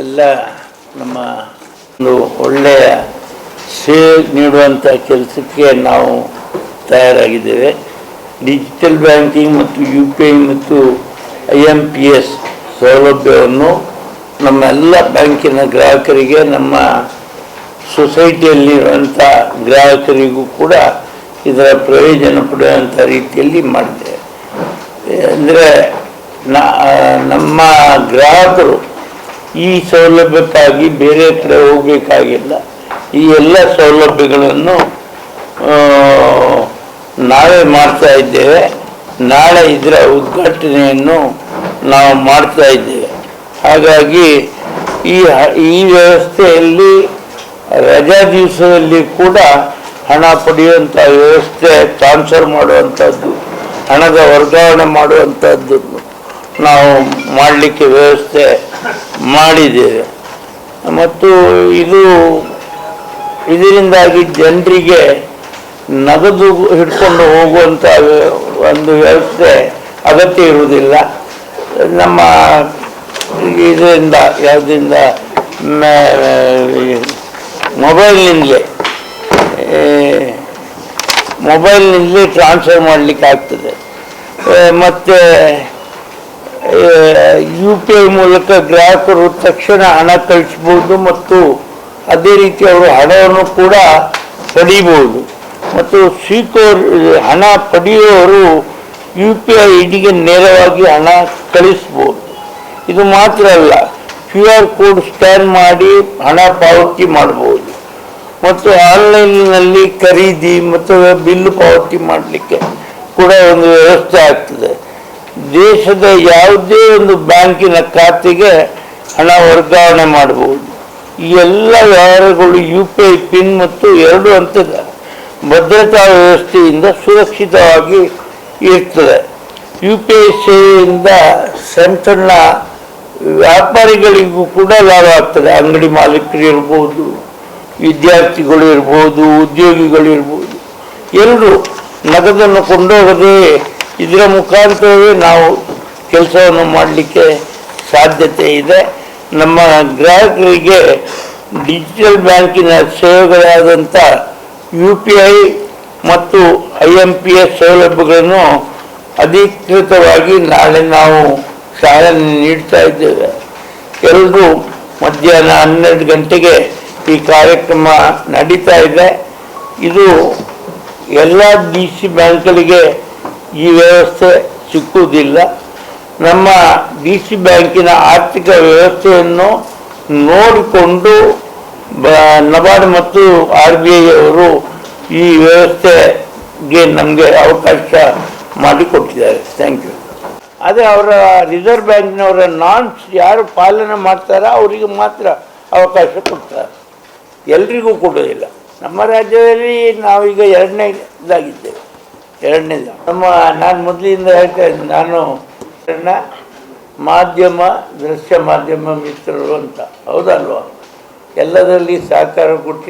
ಎಲ್ಲ ನಮ್ಮ ಒಂದು ಒಳ್ಳೆಯ ಸೇವೆ ನೀಡುವಂಥ ಕೆಲಸಕ್ಕೆ ನಾವು ತಯಾರಾಗಿದ್ದೇವೆ. ಡಿಜಿಟಲ್ ಬ್ಯಾಂಕಿಂಗ್ ಮತ್ತು ಯು ಪಿ ಐ ಮತ್ತು ಐ ಎಂ ಪಿ ಎಸ್ ಸೌಲಭ್ಯವನ್ನು ನಮ್ಮೆಲ್ಲ ಬ್ಯಾಂಕಿನ ಗ್ರಾಹಕರಿಗೆ, ನಮ್ಮ ಸೊಸೈಟಿಯಲ್ಲಿರುವಂಥ ಗ್ರಾಹಕರಿಗೂ ಕೂಡ ಇದರ ಪ್ರಯೋಜನ ಪಡೆಯುವಂಥ ರೀತಿಯಲ್ಲಿ ಮಾಡಿದೆ ಅಂದರೆ ನಮ್ಮ ಗ್ರಾಹಕರು ಈ ಸೌಲಭ್ಯಕ್ಕಾಗಿ ಬೇರೆ ಕಡೆ ಹೋಗಬೇಕಾಗಿಲ್ಲ. ಈ ಎಲ್ಲ ಸೌಲಭ್ಯಗಳನ್ನು ನಾವೇ ಮಾಡ್ತಾ ಇದ್ದೇವೆ. ನಾಳೆ ಇದರ ಉದ್ಘಾಟನೆಯನ್ನು ನಾವು ಮಾಡ್ತಾ ಇದ್ದೇವೆ. ಹಾಗಾಗಿ ಈ ಈ ವ್ಯವಸ್ಥೆಯಲ್ಲಿ, ರಜಾ ದಿವಸದಲ್ಲಿ ಕೂಡ ಹಣ ಪಡೆಯುವಂಥ ವ್ಯವಸ್ಥೆ ಟ್ರಾನ್ಸ್ಫರ್ ಮಾಡುವಂಥದ್ದು, ಹಣದ ವರ್ಗಾವಣೆ ಮಾಡುವಂಥದ್ದನ್ನು ನಾವು ಮಾಡಲಿಕ್ಕೆ ವ್ಯವಸ್ಥೆ ಮಾಡಿದ್ದೇವೆ. ಮತ್ತು ಇದು ಇದರಿಂದಾಗಿ ಜನರಿಗೆ ನಗದು ಹಿಡ್ಕೊಂಡು ಹೋಗುವಂಥ ಒಂದು ವ್ಯವಸ್ಥೆ ಅಗತ್ಯ ಇರುವುದಿಲ್ಲ. ನಮ್ಮ ಇದರಿಂದ ಯಾವುದರಿಂದ ಮೊಬೈಲ್ನಿಂದಲೇ ಮೊಬೈಲ್ನಿಂದಲೇ ಟ್ರಾನ್ಸ್ಫರ್ ಮಾಡಲಿಕ್ಕೆ ಆಗ್ತದೆ ಮತ್ತೆ ಯು ಪಿ ಐ ಮೂಲಕ ಗ್ರಾಹಕರು ತಕ್ಷಣ ಹಣ ಕಳಿಸ್ಬೋದು ಮತ್ತು ಅದೇ ರೀತಿ ಅವರು ಹಣವನ್ನು ಕೂಡ ಪಡೀಬಹುದು ಮತ್ತು ಸ್ವೀಕೋರ್ ಹಣ ಪಡೆಯುವವರು ಯು ಪಿ ಐ ಐಡಿಗೆ ನೇರವಾಗಿ ಹಣ ಕಳಿಸ್ಬೋದು. ಇದು ಮಾತ್ರ ಅಲ್ಲ, ಕ್ಯೂ ಆರ್ ಕೋಡ್ ಸ್ಕ್ಯಾನ್ ಮಾಡಿ ಹಣ ಪಾವತಿ ಮಾಡ್ಬೋದು. ಮತ್ತು ಆನ್ಲೈನ್ನಲ್ಲಿ ಖರೀದಿ ಮತ್ತು ಬಿಲ್ ಪಾವತಿ ಮಾಡಲಿಕ್ಕೆ ಕೂಡ ಒಂದು ವ್ಯವಸ್ಥೆ ಆಗ್ತದೆ. ದೇಶದ ಯಾವುದೇ ಒಂದು ಬ್ಯಾಂಕಿನ ಖಾತೆಗೆ ಹಣ ವರ್ಗಾವಣೆ ಮಾಡಬಹುದು. ಈ ಎಲ್ಲ ವ್ಯವಹಾರಗಳು ಯು ಪಿ ಐ ಪಿನ್ ಮತ್ತು ಎರಡು ಹಂತದ ಭದ್ರತಾ ವ್ಯವಸ್ಥೆಯಿಂದ ಸುರಕ್ಷಿತವಾಗಿ ಇರ್ತದೆ. ಯು ಪಿ ಐ ಸೇವೆಯಿಂದ ಸಣ್ಣ ಸಣ್ಣ ವ್ಯಾಪಾರಿಗಳಿಗೂ ಕೂಡ ಲಾಭ ಆಗ್ತದೆ. ಅಂಗಡಿ ಮಾಲೀಕರು ಇರ್ಬೋದು ವಿದ್ಯಾರ್ಥಿಗಳು ಇರ್ಬೋದು, ಉದ್ಯೋಗಿಗಳು ಇರ್ಬೋದು. ಎಲ್ಲರೂ ನಗದನ್ನು ಕೊಂಡೋಗದೆ ಇದರ ಮುಖಾಂತರವೇ ನಾವು ಕೆಲಸವನ್ನು ಮಾಡಲಿಕ್ಕೆ ಸಾಧ್ಯತೆ ಇದೆ. ನಮ್ಮ ಗ್ರಾಹಕರಿಗೆ ಡಿಜಿಟಲ್ ಬ್ಯಾಂಕಿನ ಸೇವೆಗಳಾದಂಥ ಯು ಪಿ ಐ ಮತ್ತು ಐ ಎಂ ಪಿ ಎಸ್ ಸೌಲಭ್ಯಗಳನ್ನು ಅಧಿಕೃತವಾಗಿ ನಾಳೆ ನಾವು ಚಾಲನೆ ನೀಡ್ತಾ ಇದ್ದೇವೆ. ಎಲ್ಲರೂ ಮಧ್ಯಾಹ್ನ ಹನ್ನೆರಡು ಗಂಟೆಗೆ ಈ ಕಾರ್ಯಕ್ರಮ ನಡೀತಾ ಇದೆ. ಇದು ಎಲ್ಲ ಡಿ ಸಿ ಬ್ಯಾಂಕ್ಗಳಿಗೆ ಈ ವ್ಯವಸ್ಥೆ ಸಿಕ್ಕುವುದಿಲ್ಲ. ನಮ್ಮ ಡಿ ಸಿ ಬ್ಯಾಂಕಿನ ಆರ್ಥಿಕ ವ್ಯವಸ್ಥೆಯನ್ನು ನೋಡಿಕೊಂಡು ನಬಾರ್ಡ್ ಮತ್ತು ಆರ್ ಬಿ ಐ ಅವರು ಈ ವ್ಯವಸ್ಥೆಗೆ ನಮಗೆ ಅವಕಾಶ ಮಾಡಿಕೊಟ್ಟಿದ್ದಾರೆ. Thank you. ಅದೇ ಅವರ ರಿಸರ್ವ್ ಬ್ಯಾಂಕ್ನವರ ನಾನ್ಸ್ ಯಾರು ಪಾಲನೆ ಮಾಡ್ತಾರೋ ಅವರಿಗೆ ಮಾತ್ರ ಅವಕಾಶ ಕೊಡ್ತಾರೆ. ಎಲ್ರಿಗೂ ಕೊಡೋದಿಲ್ಲ ನಮ್ಮ ರಾಜ್ಯದಲ್ಲಿ ನಾವೀಗ ಎರಡನೇ ಇದಾಗಿದ್ದೇವೆ. ಎರಡನೇದು. ನಮ್ಮ ನಾನು ಮೊದಲಿಂದ ಹೇಳ್ತಾ ಇದ್ದೀನಿ ನಾನು ಮಾಧ್ಯಮ, ದೃಶ್ಯ ಮಾಧ್ಯಮ ಮಿತ್ರರು ಅಂತ. ಹೌದಲ್ವ? ಎಲ್ಲದರಲ್ಲಿ ಸಹಕಾರ ಕೊಟ್ಟಿದ್ದೀನಿ.